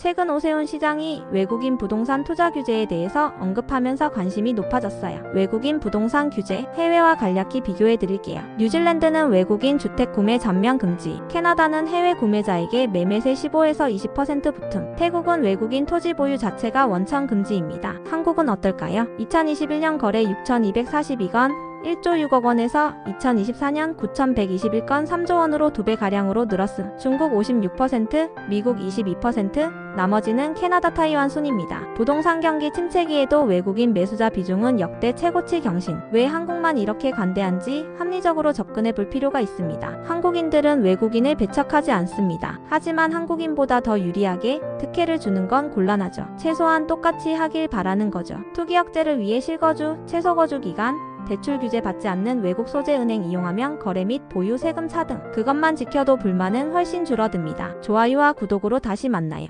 최근 오세훈 시장이 외국인 부동산 투자 규제에 대해서 언급하면서 관심이 높아졌어요. 외국인 부동산 규제, 해외와 간략히 비교해 드릴게요. 뉴질랜드는 외국인 주택 구매 전면 금지, 캐나다는 해외 구매자에게 매매세 15에서 20% 붙음, 태국은 외국인 토지 보유 자체가 원천 금지입니다. 한국은 어떨까요? 2021년 거래 6,242건, 1조 6억 원에서 2024년 9,121건 3조 원으로 두배 가량으로 늘었음. 중국 56%, 미국 22%, 나머지는 캐나다, 타이완 순입니다. 부동산 경기 침체기에도 외국인 매수자 비중은 역대 최고치 경신. 왜 한국만 이렇게 관대한지 합리적으로 접근해 볼 필요가 있습니다. 한국인들은 외국인을 배척하지 않습니다. 하지만 한국인보다 더 유리하게 특혜를 주는 건 곤란하죠. 최소한 똑같이 하길 바라는 거죠. 투기 억제를 위해 실거주, 최소거주 기간, 대출 규제 받지 않는 외국 소재 은행 이용하면 거래 및 보유 세금 차등. 그것만 지켜도 불만은 훨씬 줄어듭니다. 좋아요와 구독으로 다시 만나요.